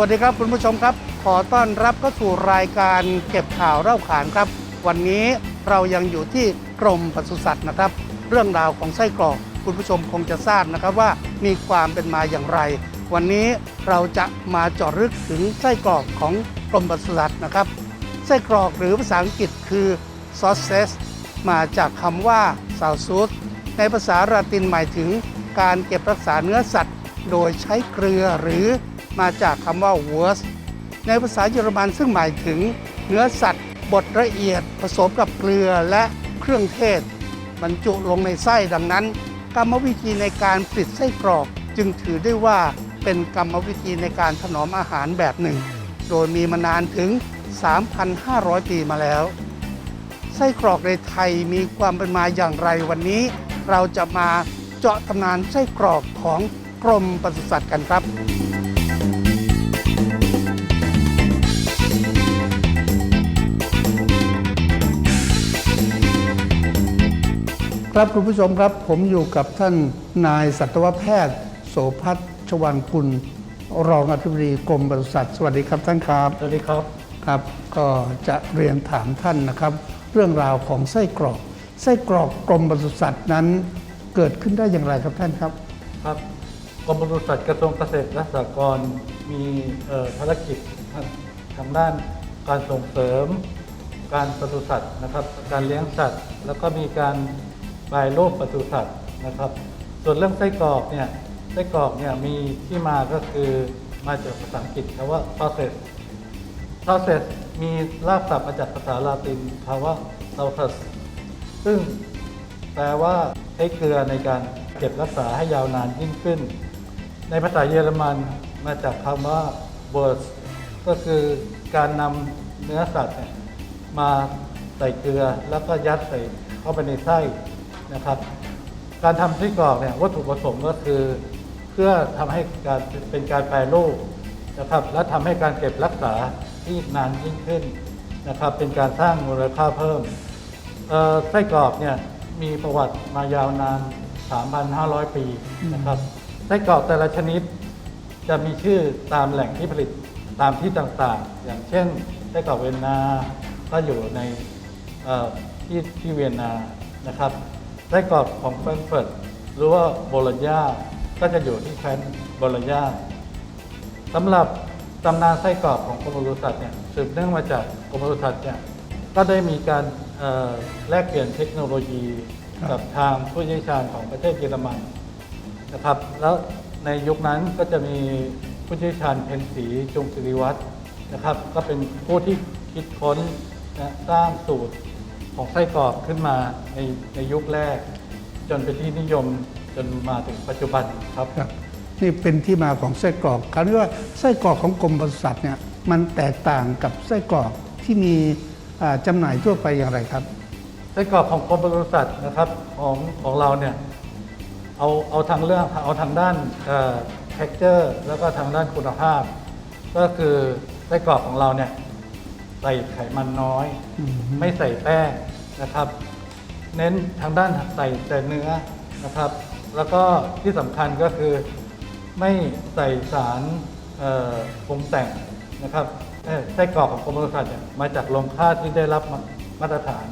วัสดีครับคุณผู้ชมครับ ขอต้อนรับเข้าสู่รายการเก็บข่าวเล่าขานครับ วันนี้เรายังอยู่ที่กรมปศุสัตว์นะครับ เรื่องราวของไส้กรอกคุณผู้ชมคงจะทราบนะครับว่ามีความเป็นมาอย่างไร วันนี้เราจะมาเจาะลึกถึงไส้กรอกของกรมปศุสัตว์นะครับ ไส้กรอกหรือภาษาอังกฤษคือ sausage มาจากคำว่า s a u s u s ในภาษาละตินหมายถึงการเก็บรักษาเนื้อสัตว์ โดยใช้เกลือหรือ มาจากคำว่า wurst ในภาษาเยอรมันซึ่งหมายถึงเนื้อสัตว์บดละเอียดผสมกับเกลือและเครื่องเทศ บรรจุลงในไส้ดังนั้น กรรมวิธีในการผลิตไส้กรอก จึงถือได้ว่าเป็นกรรมวิธีในการถนอมอาหารแบบหนึ่ง โดยมีมานานถึง 3,500 ปีมาแล้ว ไส้กรอกในไทยมีความเป็นมาอย่างไรวันนี้ เราจะมาเจาะตำนานไส้กรอกของกรมปศุสัตว์กันครับ ครับคุณผู้ชมครับผมอยู่กับท่านนายสัตวแพทย์ โสภัทรชวันคุณ รองอธิบดีกรมปศุสัตว์สวัสดีครับท่านครับสวัสดีครับครับก็จะเรียนถามท่านนะครับ เรื่องราวของไส้กรอก ไส้กรอกกรมปศุสัตว์นั้น เกิดขึ้นได้อย่างไรครับท่านครับ ครับกรมปศุสัตว์กระทรวงเกษตรและสหกรณ์มีเอ่อภารกิจทางทางด้านการส่งเสริม การปศุสัตว์นะครับ การเลี้ยงสัตว์ แล้วก็มีการ บายโลกปศุสัตว์นะครับ ส่วนเรื่องไส้กรอกเนี่ยไส้กรอกเนี่ยมีที่มาก็คือมาจากภาษาอังกฤษคำว่า sausage sausage มีรากศัพท์มาจากภาษาลาตินคำว่า sautus ซึ่งแปลว่าใช้เกลือในการเก็บรักษาให้ยาวนานยิ่งขึ้น ในภาษาเยอรมันมาจากคำว่า w o r s ก็คือการนำเนื้อสัตว์มาใส่เกลือแล้วก็ยัดใส่เข้าไปในไส้ นะครับ การทำไส้กรอกเนี่ยวัตถุประสงค์ก็คือ เพื่อทำให้การเป็นการแปรรูปนะครับ และทำให้การเก็บรักษาที่นานยิ่งขึ้นนะครับ เป็นการสร้างมูลค่าเพิ่มไส้กรอกเนี่ยมีประวัติมายาวนาน 3,500 ปีนะครับไส้กรอกแต่ละชนิดจะมีชื่อตามแหล่งที่ผลิตตามที่ต่างๆ อย่างเช่นไส้กรอกเวียนนาก็อยู่ในที่ที่เวียนนานะครับ ไส้กรอกของแฟรงก์เฟิร์ตหรือว่าโบโลญญาก็จะอยู่ที่แคว้นโบโลญญาสำหรับตำนานไส้กรอกของกรมปศุสัตว์เนี่ยสืบเนื่องมาจากกรมปศุสัตว์เนี่ยก็ได้มีการแลกเปลี่ยนเทคโนโลยีกับทางผู้เชี่ยวชาญของประเทศเยอรมันนะครับ แล้วในยุคนั้นก็จะมีผู้เชี่ยวชาญเพนสีจงศิริวัตรนะครับ ก็เป็นผู้ที่คิดค้นนะสร้างสูตร ของไส้กรอกขึ้นมาในในยุคแรก จนเป็นที่นิยมจนมาถึงปัจจุบันครับ ครับนี่เป็นที่มาของไส้กรอกคราวนี้ว่าไส้กรอกของกรมปศุสัตว์เนี่ยมันแตกต่างกับไส้กรอกที่มีอ่าจำหน่ายทั่วไปอย่างไรครับ ไส้กรอกของกรมปศุสัตว์นะครับของของเราเนี่ยเอาเอาทางเรื่องเอาทางด้านเท็กเจอร์แล้วก็ทางด้านคุณภาพ ก็คือไส้กรอกของเราเนี่ยใส่ไขมันน้อยอืมไม่ใส่แป้ง นะครับ เน้นทางด้านใส่แต่เนื้อนะครับ แล้วก็ที่สำคัญก็คือไม่ใส่สารปรุงแต่งนะครับเอ่อไส้กรอกของกรมปศุสัตว์มาจากโรงฆ่าที่ได้รับมาตรฐาน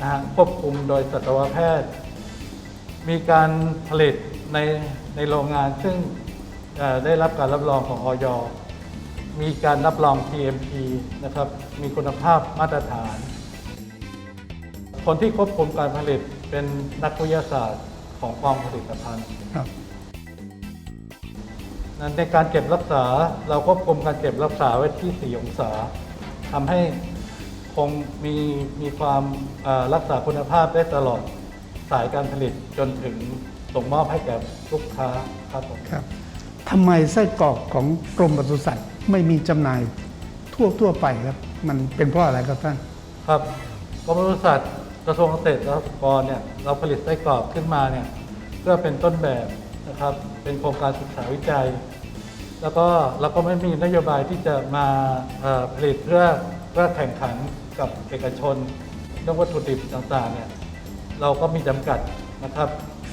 นะฮะควบคุมโดยสัตวแพทย์ มีการผลิตในในโรงงานซึ่งได้รับการรับรองของออยมีการรับรอง GMP นะครับ มีคุณภาพมาตรฐาน คนที่ควบคุมการผลิตเป็นนักวิทยาศาสตร์ของกองผลิตภัณฑ์ครับในการเก็บรักษาเราควบคุมการเก็บรักษาไว้ที่ 4 องศาทำให้คงมีมีความเอ่อรักษาคุณภาพได้ตลอดสายการผลิตจนถึงส่งมอบให้แก่ลูกค้าครับผมครับทำไมไส้กรอกของกรมปศุสัตว์ไม่มีจำหน่ายทั่วทั่วไปครับ มันเป็นเพราะอะไรครับท่าน ครับกรมปศุสัตว์ กระทรวงเกษตรและสหกรณ์เนี่ยเราผลิตไส้กรอกขึ้นมาเนี่ยเพื่อเป็นต้นแบบนะครับ เป็นโครงการศึกษาวิจัย แล้วก็เราก็ไม่มีนโยบายที่จะมาผลิตเพื่อเพื่อแข่งขันกับเอกชนเรื่องวัตถุดิบต่างๆเนี่ยเราก็มีจำกัดนะครับ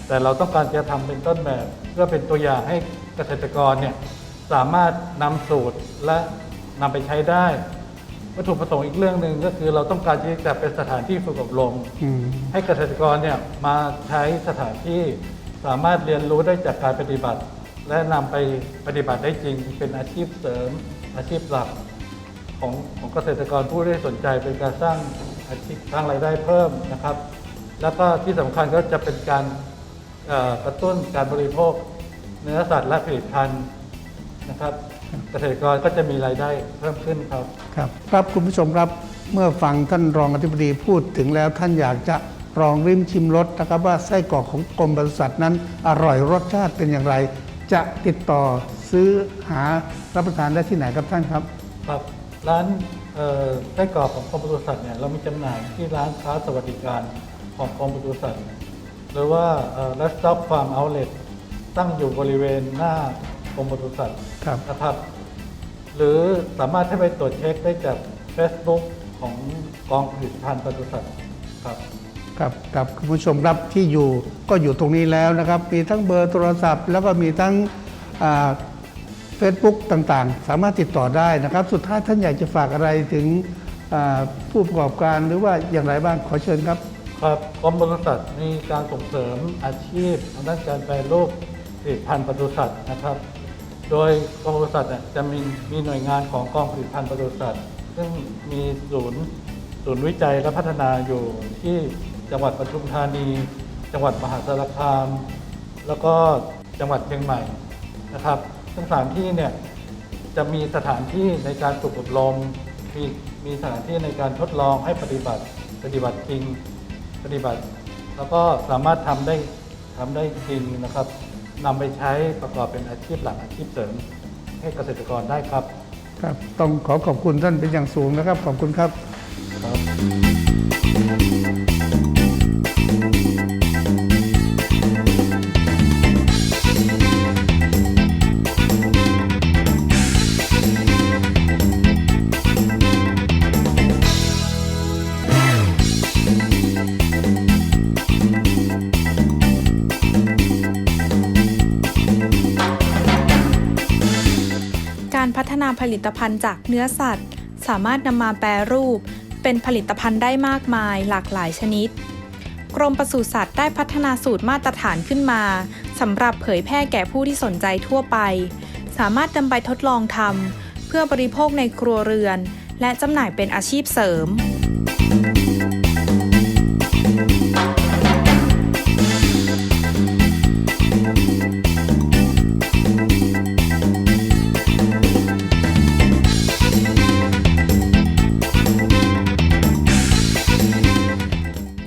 แต่เราต้องการจะทำเป็นต้นแบบ เพื่อเป็นตัวอย่างให้เกษตรกรเนี่ยสามารถนำสูตรและนำไปใช้ได้ วัตถุประสงค์อีกเรื่องหนึ่งก็คือเราต้องการที่จะเป็นสถานที่ฝึกอบรม อืม ให้เกษตรกรเนี่ยมาใช้สถานที่สามารถเรียนรู้ได้จากการปฏิบัติ และนำไปปฏิบัติได้จริง เป็นอาชีพเสริม อาชีพหลักของของเกษตรกรผู้ที่สนใจเป็นการสร้างอาชีพสร้างรายได้เพิ่มนะครับ แล้วก็ที่สำคัญก็จะเป็นการเอ่อกระตุ้นการบริโภค เนื้อสัตว์และผลิตภัณฑ์นะครับ เกษตรกรก็จะมีรายได้เพิ่มขึ้นครับ ครับครับคุณผู้ชมครับเมื่อฟังท่านรองอธิบดีพูดถึงแล้วท่านอยากจะลองริมชิมรสนะครับว่าไส้กรอกของกรมปศุสัตว์นั้นอร่อยรสชาติเป็นอย่างไร จะติดต่อซื้อหารับประทานได้ที่ไหนครับท่านครับ ครับร้านเอ่อไส้กรอกของกรมปศุสัตว์เนี่ยเรามีจำหน่ายที่ร้านค้าสวัสดิการของกรมปศุสัตว์หรือว่ารัสต็อกฟาร์มเอาเล t ตั้งอยู่บริเวณหน้า กรมปศุสัตว์ครับ นะครับ หรือสามารถให้ไปตรวจเช็คได้จาก Facebook ของกองผลิตภัณฑ์ปศุสัตว์ครับ ครับครับคุณผู้ชมครับที่อยู่ก็อยู่ตรงนี้แล้วนะครับ มีทั้งเบอร์โทรศัพท์ แล้วก็มีทั้งเฟซบุ๊กต่างๆ สามารถติดต่อได้นะครับ สุดท้ายท่านอยากจะฝากอะไรถึงอ่าผู้ประกอบการหรือว่าอย่างไรบ้างขอเชิญครับ ครับกรมปศุสัตว์มีการส่งเสริมอาชีพทางด้านการแปรรูปผลิตภัณฑ์ปศุสัตว์นะครับ โดยกรมปศุสัตว์จะมีมีหน่วยงานของกองผลิตภัณฑ์ปศุสัตว์ซึ่งมีศูนย์ศูนย์วิจัยและพัฒนาอยู่ที่จังหวัดปทุมธานี จังหวัดมหาสารคาม แล้วก็จังหวัดเชียงใหม่นะครับทั้งสานที่เนี่ยจะมีสถานที่ในการฝึกอบรมมีมีสถานที่ในการทดลองให้ปฏิบัติปฏิบัติจริงปฏิบัติ แล้วก็สามารถทำได้ทำได้จริงนะครับ นำไปใช้ประกอบเป็นอาชีพหลักอาชีพเสริมให้เกษตรกรได้ครับ ครับ ต้องขอขอบคุณท่านเป็นอย่างสูงนะครับ ขอบคุณครับ ครับาผลิตภัณฑ์จากเนื้อสัตว์ สามารถนำมาแปรรูป เป็นผลิตภัณฑ์ได้มากมายหลากหลายชนิด กรมปศุสัตว์ได้พัฒนาสูตรมาตรฐานขึ้นมาสำหรับเผยแพร่แก่ผู้ที่สนใจทั่วไป สามารถนำไปทดลองทำเพื่อบริโภคในครัวเรือน และจำหน่ายเป็นอาชีพเสริม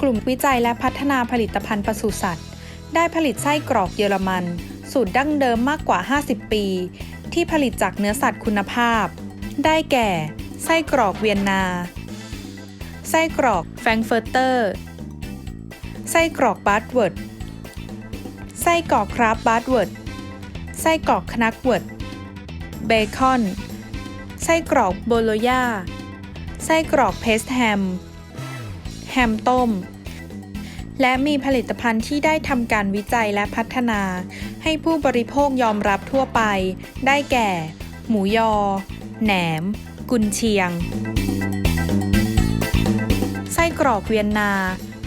กลุ่มวิจัยและพัฒนาผลิตภัณฑ์ปศุสัตว์ ได้ผลิตไส้กรอกเยอรมัน สูตรดั้งเดิมมากกว่า 50 ปี ที่ผลิตจากเนื้อสัตว์คุณภาพ ได้แก่ ไส้กรอกเวียนนา ไส้กรอกแฟรงเฟิร์เตอร์ ไส้กรอกบาร์ดเวิร์ด ไส้กรอกคราฟบาร์ดเวิร์ด ไส้กรอกคนักเวิร์ด เบคอน ไส้กรอกโบโลญาไส้กรอกเพสแฮม แฮมต้ม และมีผลิตภัณฑ์ที่ได้ทำการวิจัยและพัฒนา ให้ผู้บริโภคยอมรับทั่วไป ได้แก่ หมูยอ แหนม กุนเชียง ไส้กรอกเวียนนา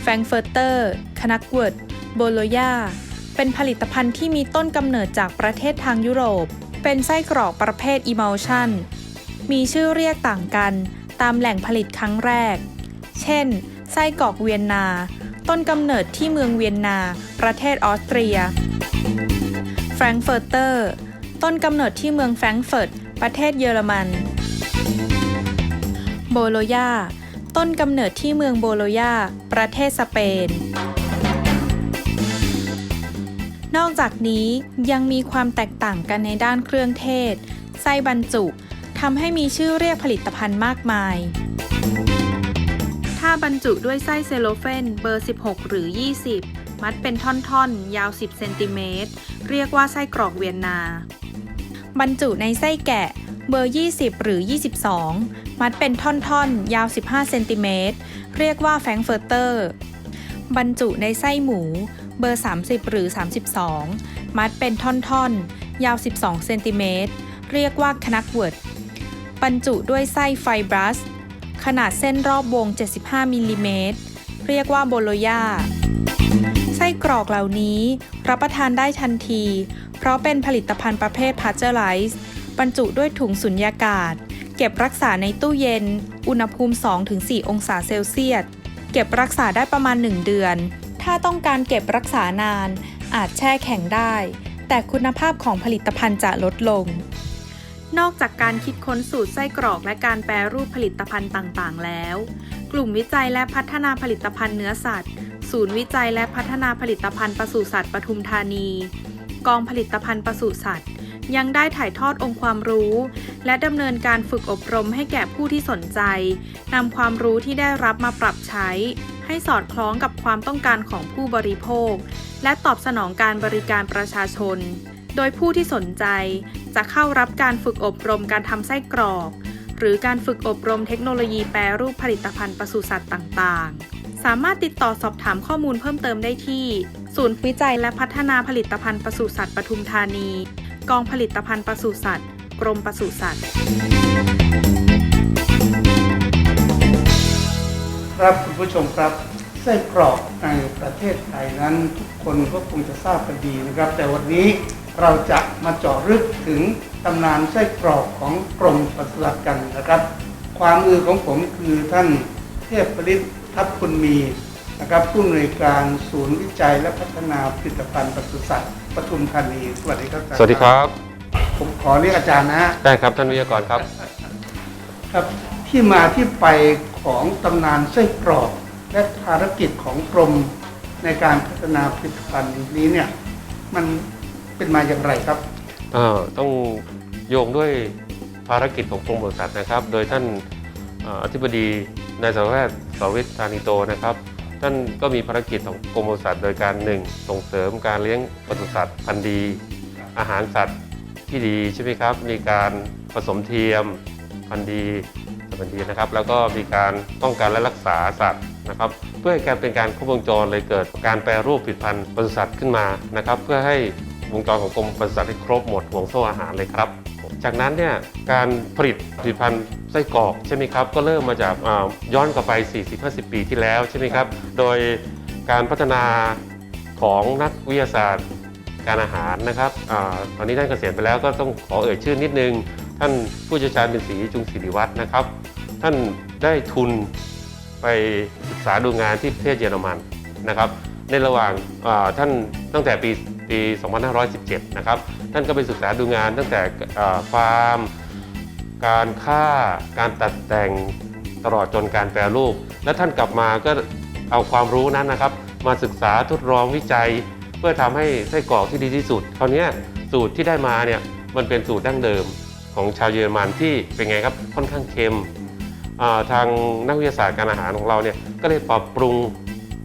แฟรงเฟิร์เตอร์ คนักเวิร์ด โบโลญาเป็นผลิตภัณฑ์ที่มีต้นกำเนิดจากประเทศทางยุโรป เป็นไส้กรอกประเภท Emulsion มีชื่อเรียกต่างกัน ตามแหล่งผลิตครั้งแรก เช่น ไส้กรอกเวียนนา ต้นกำเนิดที่เมืองเวียนนา ประเทศออสเตรีย แฟรงก์เฟิร์เตอร์ ต้นกำเนิดที่เมืองแฟรงก์เฟิร์ต ประเทศเยอรมัน โบโลญาต้นกำเนิดที่เมืองโบโลญาประเทศสเปน นอกจากนี้ยังมีความแตกต่างกันในด้านเครื่องเทศ ไส้บรรจุทำให้มีชื่อเรียกผลิตภัณฑ์มากมาย ถ้าบรรจุด้วยไส้เซโลเฟนเบอร์ 16 หรือ 20 มัดเป็นท่อนๆ ยาว 10 เซนติเมตร เรียกว่าไส้กรอกเวียนนา บรรจุในไส้แกะเบอร์ 20 หรือ 22 มัดเป็นท่อนๆ ยาว 15 เซนติเมตร เรียกว่าแฟงเฟิร์เตอร์ บรรจุในไส้หมู เบอร์ 30 หรือ 32 มัดเป็นท่อนๆ ยาว 12 เซนติเมตร เรียกว่าคนักเวิร์ด บรรจุด้วยไส้ไฟบรัส ขนาดเส้นรอบวง 75มิลลิเมตรเรียกว่าโบโลยาไส้กรอกเหล่านี้รับประทานได้ทันที เพราะเป็นผลิตภัณฑ์ประเภทพาเจอร์ไ z ส์บรรจุด้วยถุงสุญญากาศ เก็บรักษาในตู้เย็น อุณหภูมิ 2-4 องศาเซลเซียส เก็บรักษาได้ประมาณ 1 เดือน ถ้าต้องการเก็บรักษานาน อาจแช่แข็งได้ แต่คุณภาพของผลิตภัณฑ์จะลดลง นอกจากการคิดค้นสูตรไส้กรอกและการแปรรูปผลิตภัณฑ์ต่างๆ แล้ว กลุ่มวิจัยและพัฒนาผลิตภัณฑ์เนื้อสัตว์ ศูนย์วิจัยและพัฒนาผลิตภัณฑ์ปศุสัตว์ปทุมธานี กองผลิตภัณฑ์ปศุสัตว์ ยังได้ถ่ายทอดองค์ความรู้ และดำเนินการฝึกอบรมให้แก่ผู้ที่สนใจนำความรู้ที่ได้รับมาปรับใช้ ให้สอดคล้องกับความต้องการของผู้บริโภค และตอบสนองการบริการประชาชน โดยผู้ที่สนใจจะเข้ารับการฝึกอบรมการทำไส้กรอก หรือการฝึกอบรมเทคโนโลยีแปรรูปผลิตภัณฑ์ปศุสัตว์ต่างๆ สามารถติดต่อสอบถามข้อมูลเพิ่มเติมได้ที่ ศูนย์วิจัยและพัฒนาผลิตภัณฑ์ปศุสัตว์ปทุมธานี กองผลิตภัณฑ์ปศุสัตว์ กรมปศุสัตว์ครับคุณผู้ชมครับไส้กรอกในประเทศไทยนั้น ทุกคนก็คงจะทราบกันดีนะครับ แต่วันนี้ เราจะมาเจาะลึกถึงตำนานไส้กรอกของกรมปศุสัตว์กันนะครับ ความมือของผมคือท่านเทพผลิตทัพคุณมีนะครับผู้อำนวยการศูนย์วิจัยและพัฒนาผลิตภัณฑ์ปศุสัตว์ปทุมธานีสวัสดีครับอาจารย์สวัสดีครับ ผมขอเรียกอาจารย์นะฮะได้ครับท่านวิทยากรครับ ครับที่มาที่ไปของตำนานไส้กรอกและภารกิจของกรมในการพัฒนาผลิตภัณฑ์นี้เนี่ยมัน เป็นมาอย่างไรครับเอ่อต้องโยงด้วยภารกิจของกรมปศุสัตว์นะครับ โดยท่านอธิบดีนายสัตวแพทย์สวิทธานิโตนะครับ ท่านก็มีภารกิจของกรมปศุสัตว์โดยการหนึ่งส่งเสริมการเลี้ยงปศุสัตว์พันธุ์ดี อาหารสัตว์ที่ดีใช่ไหมครับ มีการผสมเทียมพันธุ์ดีสัตว์พันธุ์ดีนะครับ แล้วก็มีการป้องกันและรักษาสัตว์นะครับ เพื่อให้การเป็นการครบวงจรเลยเกิดการแปรรูปผลิตภัณฑ์ปศุสัตว์ขึ้นมานะครับ เพื่อให้ วงจรของกรมปศุสัตว์ให้ครบหมดห่วงโซ่อาหารเลยครับ จากนั้นเนี่ยการผลิตผลิตภัณฑ์ไส้กรอกใช่ไหมครับก็เริ่มมาจากย้อนกลับไป 40-50 ปีที่แล้วใช่ไหมครับโดยการพัฒนาของนักวิทยาศาสตร์การอาหารนะครับอตอนนี้ท่านเกษียณไปแล้วก็ต้องขอเอ่ยชื่อนิดนึง ท่านผู้เชี่ยวชาญเป็นศรีจุงศิริวัฒน์นะครับ ท่านได้ทุนไปศึกษาดูงานที่ประเทศเยอรมันนะครับ ในระหว่างท่านตั้งแต่ปี ปี 2517 นะครับ ท่านก็ไปศึกษาดูงานตั้งแต่ฟาร์ม การฆ่า การตัดแต่งตลอดจนการแปรรูป และท่านกลับมาก็เอาความรู้นั้นนะครับ มาศึกษาทดลองวิจัย เพื่อทำให้ไส้กรอกที่ดีที่สุดคราวเนี้ยสูตรที่ได้มาเนี่ยมันเป็นสูตรดั้งเดิมของชาวเยอรมันที่เป็นไงครับค่อนข้างเค็มทางนักวิทยาศาสตร์การอาหารของเราเนี่ยก็เลยปรับปรุง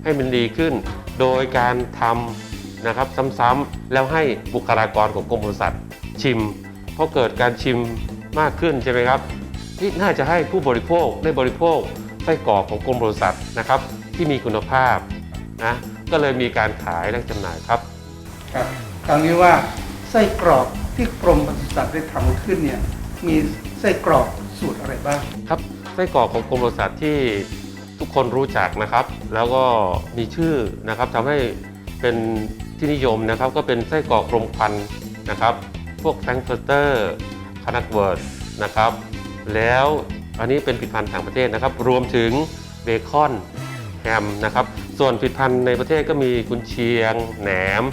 ให้มันดีขึ้น โดยการทำ นะครับซ้ำๆแล้วให้บุคลากรของกรมปศุสัตว์ชิมพอเกิดการชิมมากขึ้นใช่ไหมครับ ที่น่าจะให้ผู้บริโภคได้บริโภคไส้กรอกของกรมปศุสัตว์นะครับ ที่มีคุณภาพนะก็เลยมีการขายและจำหน่ายครับครับคราวนี้ว่าไส้กรอกที่กรมปศุสัตว์ได้ทำขึ้นเนี่ยมีไส้กรอกสูตรอะไรบ้างครับไส้กรอกของกรมปศุสัตว์ที่ทุกคนรู้จักนะครับ แล้วก็มีชื่อนะครับทำให้เป็น ที่นิยมนะครับก็เป็นไส้กรอกรมควันนะครับ พวกแฟรงก์เฟิร์เตอร์คานักเวิร์ดนะครับ แล้วอันนี้เป็นผลิตภัณฑ์ต่างประเทศนะครับ รวมถึงเบคอนแฮมนะครับ ส่วนผลิตภัณฑ์ในประเทศก็มีกุนเชียงแหนม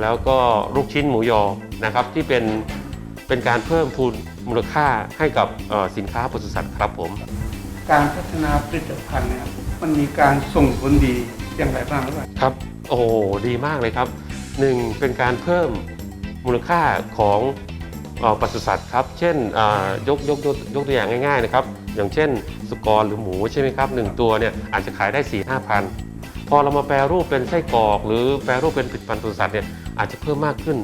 แล้วก็ลูกชิ้นหมูยอนะครับ ที่เป็นเป็นการเพิ่มพูนมูลค่าให้กับสินค้าปศุสัตว์ครับผม การพัฒนาผลิตภัณฑ์เนี่ยมันมีการส่งผลดี อย่างไรบ้างหรือเปล่าครับ โอ้โหดีมากเลยครับหนึ่งเป็นการเพิ่มมูลค่าของเอ่อปศุสัตว์ครับ เช่นอ่ายกยกยกยกตัวอย่างง่ายๆนะครับ อย่างเช่น สุกรหรือหมูใช่ไหมครับหนึ่งตัวเนี่ยอาจจะขายได้4ี่ห้าพันพอเรามาแปรรูปเป็นไส้กรอก หรือแปรรูปเป็นผลิตภัณฑ์ปศุสัตว์เนี่ยอาจจะเพิ่มมากขึ้น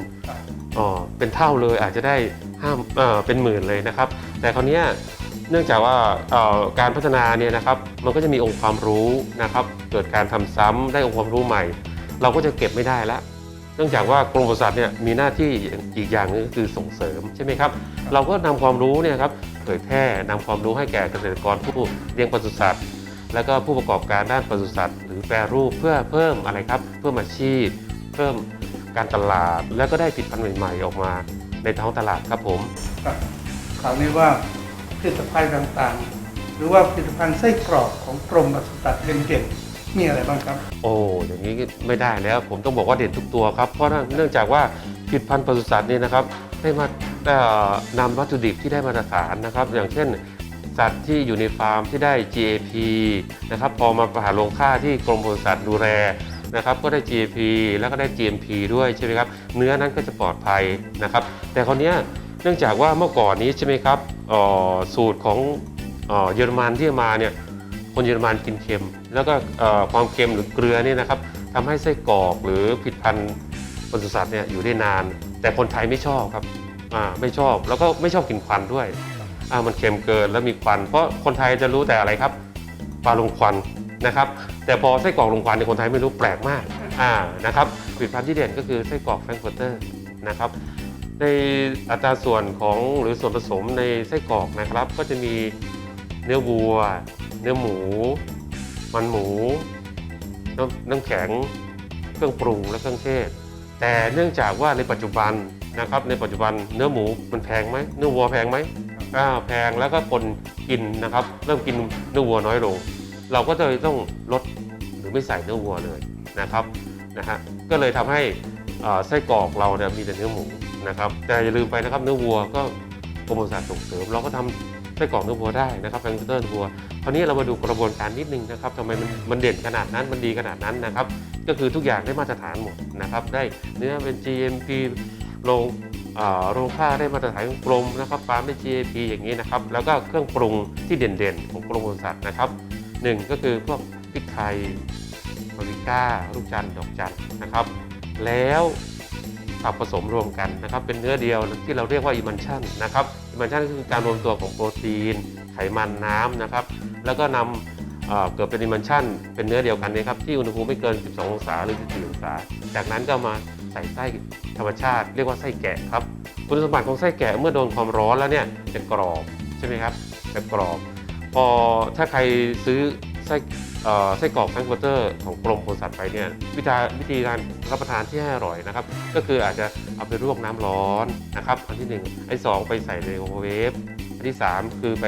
อ๋อเป็นเท่าเลยอาจจะได้ห้าเอ่อเป็นหมื่นเลยนะครับ แต่คราวเนี้ย เนื่องจากว่าเอ่อการพัฒนาเนี่ยนะครับมันก็จะมีองค์ความรู้นะครับเกิดการทำซ้ำได้องค์ความรู้ใหม่ เราก็จะเก็บไม่ได้ละเนื่องจากว่ากรมปศุสัตว์เนี่ยมีหน้าที่อีกอย่างหนึงก็คือส่งเสริมใช่ไหมครับ เราก็นำความรู้เนี่ยครับเผยแพร่นำความรู้ให้แก่เกษตรกรผู้เลี้ยงปศุสัตว์ แล้วก็ผู้ประกอบการด้านปศุสัตว์ หรือแปรรูปเพื่อเพิ่มอะไรครับ เพิ่มอาชีพ เพิ่มการตลาด แล้วก็ได้ผลิตภัณฑ์ใหม่ ๆ ออกมาในท้องตลาดครับผมครับคราวนี้ว่า ผลิตภัณฑ์ต่างๆ หรือว่าผลิตภัณฑ์ไส้กรอกของกรมปศุสัตว์เด่นๆมีอะไรบ้างครับ โอ้อย่างนี้ไม่ได้แล้ว ผมต้องบอกว่าเด่นทุกตัวครับ เพราะเนื่องจากว่าผลิตภัณฑ์ปศุสัตว์นี่นะครับ ได้มาเอ่อนำวัตถุดิบที่ได้มาตรฐานนะครับ อย่างเช่นสัตว์ที่อยู่ในฟาร์มที่ได้ GAP นะครับพอมาผ่านโรงฆ่าที่กรมปศุสัตว์ดูแลนะครับก็ได้ GAP แล้วก็ได้ GMP ด้วยใช่ไหมครับเนื้อนั้นก็จะปลอดภัยนะครับ แต่คราวนี้ย เนื่องจากว่าเมื่อก่อนนี้ใช่ไหมครับสูตรของเยอรมันที่มาเนี่ยคนเยอรมันกินเค็ม แล้วก็ความเค็มหรือเกลือเนี่ยนะครับทำให้ไส้กรอกหรือผลิตภัณฑ์ปศุสัตว์เนี่ยอยู่ได้นาน แต่คนไทยไม่ชอบครับไม่ชอบแล้วก็ไม่ชอบกินควันด้วยมันเค็มเกินแล้วมีควัน เพราะคนไทยจะรู้แต่อะไรครับปลาลงควันนะครับ แต่พอไส้กรอกลงควันเนี่ยคนไทยไม่รู้แปลกมากอ่านะครับผลิตภัณฑ์ที่เด่นก็คือไส้กรอกแฟรงก์เฟิร์เตอร์นะครับ ในอัตราส่วนของหรือส่วนผสมในไส้กรอกนะครับ ก็จะมีเนื้อวัว เนื้อหมู มันหมู น้ำน้ำแข็ง เครื่องปรุงและเครื่องเทศ แต่เนื่องจากว่าในปัจจุบันนะครับ ในปัจจุบันเนื้อหมูมันแพงไหมเนื้อวัวแพงไหมอ่าแพงแล้วก็คนกินนะครับ เริ่มกินเนื้อวัวน้อยลง เราก็เลยต้องลดหรือไม่ใส่เนื้อวัวเลยนะครับนะฮะก็เลยทำให้อ่า ไส้กรอกเราเนี่ยมีแต่เนื้อหมูนะครับแต่อย่าลืมไปนะครับเนื้อวัวก็กรมศุสัตว์ส่งเสริม เราก็ทำไส้กรอกเนื้อวัวได้นะครับแฟงเตอร์เนื้อวัวคราวนี้เรามาดูกระบวนการนิดนึงนะครับทำไมมันมันเด่นขนาดนั้นมันดีขนาดนั้นนะครับ ก็คือทุกอย่างได้มาตรฐานหมดนะครับได้เนื้อเป็น GMP โรงโรงฆ่าได้มาตรฐานของกรมนะครับฟาร์มได้ GAP อย่างนี้นะครับ แล้วก็เครื่องปรุงที่เด่นๆ ของกรมปศุสัตว์นะครับหนึ่งก็คือพวกพริกไทยบาริก้าลูกจันทร์ดอกจันทร์นะครับ แล้วสับผสมรวมกันนะครับ เป็นเนื้อเดียวที่เราเรียกว่าอิมันชันนะครับอิมันชันก็คือการรวมตัวของโปรตีน ไขมันน้ำนะครับ แล้วก็นำเอ่อเกิดเป็นดิมันชันเป็นเนื้อเดียวกันนะครับที่อุณหภูมิไม่เกิน 12 องศาหรือ 14 องศา จากนั้นก็มาใส่ไส้ธรรมชาติ เรียกว่าไส้แกะครับคุณสมบัติของไส้แกะเมื่อโดนความร้อนแล้วเนี่ยจะกรอบใช่ไหมครับจะกรอบ พอถ้าใครซื้อไส้ ไส้กรอกแฟรงก์เฟิร์เตอร์ของกรมปศุสัตว์ไปเนี่ยวิธีวิธีการรับประทานที่ให้อร่อยนะครับก็คืออาจจะเอาไปลวกน้ำร้อนนะครับอันที่หนึ่งอันที่สองไปใส่ในไมโครเวฟอันที่สามคือไป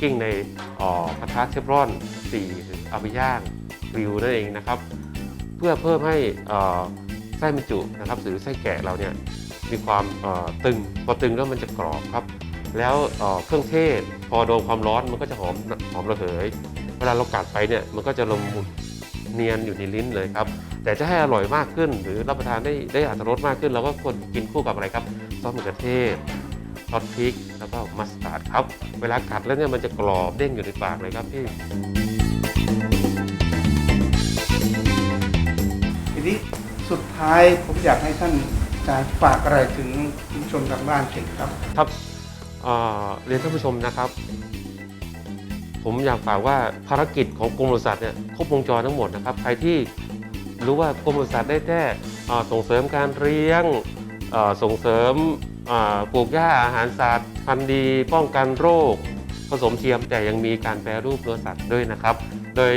กิ้งในอ่อกระทะเชฟรอนสี่เอาไปย่างกริลนั่นเองนะครับ เพื่อเพิ่มให้อ่อไส้บรรจุนะครับหรือไส้แกะเราเนี่ยมีความอ่อตึงพอตึงแล้วมันจะกรอบครับ แล้วเอ่อเครื่องเทศพอโดนความร้อนมันก็จะหอมหอมระเหย วลาเรากัดไปเนี่ยมันก็จะละมุนเนียนอยู่ในลิ้นเลยครับ แต่จะให้อร่อยมากขึ้น หรือรับประทานได้ได้อรรถรสมากขึ้น เราก็ควรกินคู่กับอะไรครับซอสมะเขือเทศซอสพริก แล้วก็มัสตาร์ดครับ เวลากัดแล้วเนี่ยมันจะกรอบเด้งอยู่ในปากเลยครับพี่ทีนี้สุดท้ายผมอยากให้ท่านอาจารย์ฝากอะไรถึงคุณผู้ชมทางบ้านเช่นครับครับเอ่อเรียนท่านผู้ชมนะครับ ผมอยากฝากว่าภารกิจของกรมปศุสัตว์เนี่ยครบวงจรทั้งหมดนะครับ ใครที่รู้ว่ากรมปศุสัตว์ได้แค่ส่งเสริมการเลี้ยงส่งเสริมปลูกหญ้าอาหารสัตว์พันธุ์ดีป้องกันโรค ผสมเทียมแต่ยังมีการแปรรูปเนื้อสัตว์ด้วยนะครับ โดย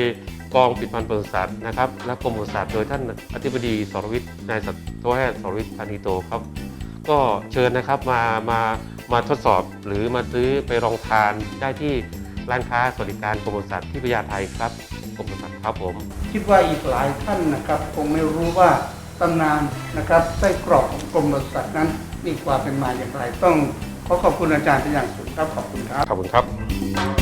กองปิดพันธุ์ปศุสัตว์นะครับและกรมปศุสัตว์โดยท่านอธิบดีสรวิทย์นายสัตวแพทย์สรวิทย์พานิโตครับ ก็เชิญนะครับมามามาทดสอบหรือมาซื้อไปลองทานได้ที่ ร้านค้าสวัสดิการกรมปศุสัตว์ที่พญาไทครับกรมปศุสัตว์ครับผม คิดว่าอีกหลายท่านนะครับ คงไม่รู้ว่าตำนานนะครับไส้กรอกของกรมปศุสัตว์นั้นมีความเป็นมาอย่างไร ต้องขอขอบคุณอาจารย์เป็นอย่างสูงครับขอบคุณครับ ขอบคุณครับ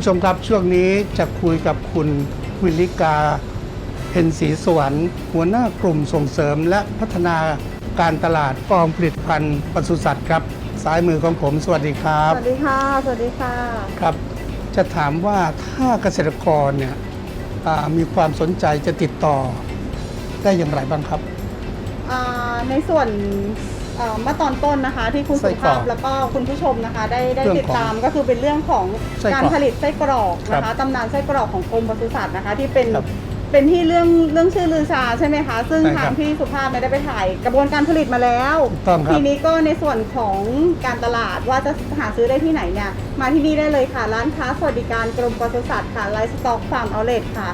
ผู้ชมครับช่วงนี้จะคุยกับคุณวิลิกาเพ็ญศรีสวรรค์หัวหน้ากลุ่มส่งเสริมและพัฒนาการตลาดกองผลิตภัณฑ์ปศุสัตว์ครับซ้ายมือของผมสวัสดีครับ สวัสดีค่ะ สวัสดีค่ะครับ จะถามว่าถ้าเกษตรกรเนี่ยอ่ามีความสนใจจะติดต่อได้อย่างไรบ้างครับอ่าในส่วน เอ่อเมื่อตอนต้นนะคะ ที่คุณไส้สุกรอภากพแล้วก็คุณผู้ชมนะคะ ได้ได้เรื่องติดของตามก็คือเป็นเรื่องของไส้กรอกการผลิตไส้กรอกนะครัคะบตำนานไส้กรอกของกรมปศุสัตว์นะคะ ที่เป็นครับเป็นที่เรื่องเรื่องชื่อลือชาใช่ไหมคะ ซึ่งใช่ครัทาบงพี่สุภาพเนี่ยได้ไปถ่าย กระบวนการผลิตมาแล้ว ถูกต้องครับ ทีนี้ก็ในส่วนของการตลาดว่าจะหาซื้อได้ที่ไหนเนี่ยมาที่นี่ได้เลยค่ะ ร้านค้าสวัสดิการกรมปศุสัตว์ค่ะไลฟ์สต็อกฟาร์มเอาเลทค่ะ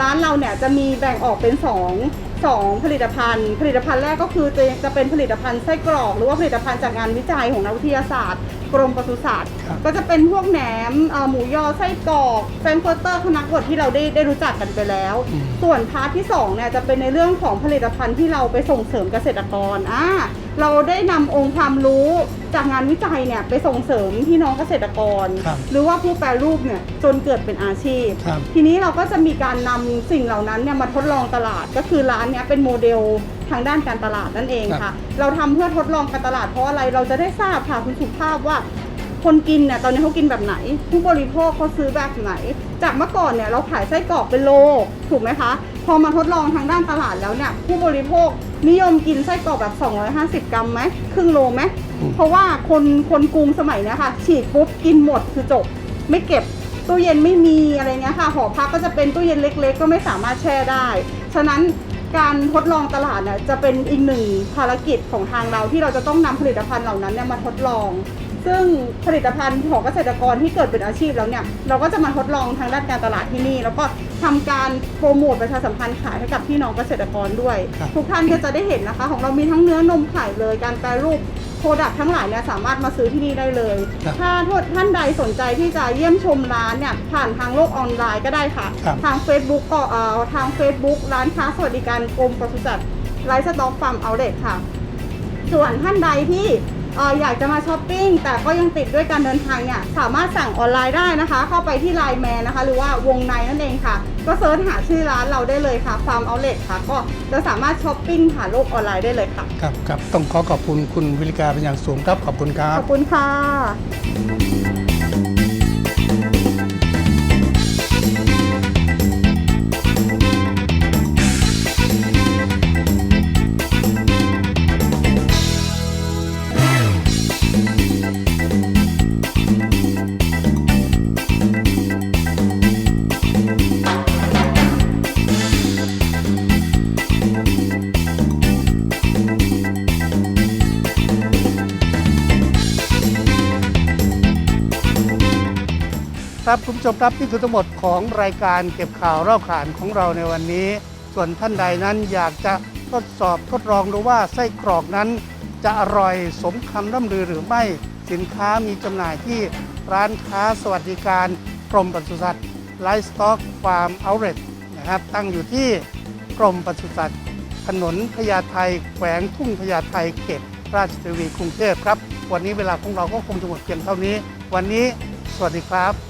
ร้านเราเนี่ยจะมีแบ่งออกเป็น 2 องสองผลิตภัณฑ์ ผลิตภัณฑ์แรกก็คือจะจะเป็นผลิตภัณฑ์ไส้กรอก หรือว่าผลิตภัณฑ์จากงานวิจัยของนักวิทยาศาสตร์ กรมปศุสัตว์ ครับ ก็จะเป็นพวกแหนมเอ่อหมูยอไส้กรอกแฟรงก์เฟิร์เตอร์คณะบดที่เราได้ได้รู้จักกันไปแล้วอืมส่วนพาร์ทที่2เนี่ยจะเป็นในเรื่องของผลิตภัณฑ์ที่เราไปส่งเสริมเกษตรกรอ่า เราได้นำองค์ความรู้จากงานวิจัยเนี่ยไปส่งเสริมพี่น้องเกษตรกร ครับหรือว่าผู้แปรรูปเนี่ยจนเกิดเป็นอาชีพ ครับทีนี้เราก็จะมีการนำสิ่งเหล่านั้นเนี่ยมาทดลองตลาดก็คือร้านเนี้ยเป็นโมเดลทางด้านการตลาดนั่นเองครัค่ะ บ เราทำเพื่อทดลองการตลาดเพราะอะไรเราจะได้ทราบค่ะคุณสุภาพว่า คนกินเนี่ยตอนนี้เขากินแบบไหน ผู้บริโภคเขาซื้อแบบไหน จากเมื่อก่อนเนี่ยเราขายไส้กรอกเป็นโลถูกไหมคะ พอมาทดลองทางด้านตลาดแล้วเนี่ยผู้บริโภค นิยมกินไส้กรอกแบบ 250 กรัมไหมครึ่งโลไหมอืมเพราะว่าคนคนกรุงสมัยเนี้ยค่ะ ฉีดปุ๊บกินหมดคือจบ ไม่เก็บตู้เย็นไม่มีอะไรเงี้ยค่ะ หอพักก็จะเป็นตู้เย็นเล็ก ๆ ก็ไม่สามารถแช่ได้ ฉะนั้นการทดลองตลาดเนี่ยจะเป็นอีกหนึ่งภารกิจของทางเราที่เราจะต้องนำผลิตภัณฑ์เหล่านั้นเนี่ยมาทดลอง ซึ่งผลิตภัณฑ์ของเกษตรกรที่เกิดเป็นอาชีพแล้วเนี่ยเราก็จะมาทดลองทางด้านการตลาดที่นี่ แล้วก็ ทำการโปรโมทประชาสัมพันธ์ขายให้กับพี่น้องเกษตรกรด้วย ครับ ทุกท่านก็จะได้เห็นนะคะ ของเรามีทั้งเนื้อนมไข่เลยการแปรรูปโปรดักทั้งหลายเนี่ยสามารถมาซื้อที่นี่ได้เลย ครับถ้าท่านใดสนใจที่จะเยี่ยมชมร้านเนี่ยผ่านทางโลกออนไลน์ก็ได้ค่ะ ครับ ทาง Facebook ก็เอ่อทาง Facebook ร้านค้าสวัสดิการกรมปศุสัตว์ไลฟ์สต็อกฟาร์มเอาเดค่ะ ส่วนท่านใดที่ เอ่ออยากจะมาช้อปปิ้งแต่ก็ยังติดด้วยการเดินทางเนี่ยสามารถสั่งออนไลน์ได้นะคะ เข้าไปที่ไลน์แมนนะคะ หรือว่าวงในนั่นเองค่ะ ก็เซิร์ชหาชื่อร้านเราได้เลยค่ะฟาร์มเอาเลค่ะ ก็จะสามารถช้อปปิ้งผ่านโลกออนไลน์ได้เลยค่ะ ครับครับต้องขอขอบคุณคุณวิลิกาเป็นอย่างสูงครับขอบคุณครัขบ อบคุณค่ะ ผู้ชมครับนี่คือทั้งหมดของรายการเก็บข่าวเล่าขานของเราในวันนี้ ส่วนท่านใดนั้นอยากจะทดสอบทดลองดูว่าไส้กรอกนั้น จะอร่อยสมคำร่ำลือหรือไม่สินค้ามีจำหน่ายที่ร้านค้าสวัสดิการกรมปศุสัตว์ไลฟ์สต็อกฟาร์มเอาเรตนะครับตั้งอยู่ที่กรมปศุสัตว์ถนนพญาไทแขวงทุ่งพญาไทเขตราชเทวีกรุงเทพครับ วันนี้เวลาของเราก็คงจะหมดเพียงเท่านี้ วันนี้สวัสดีครับ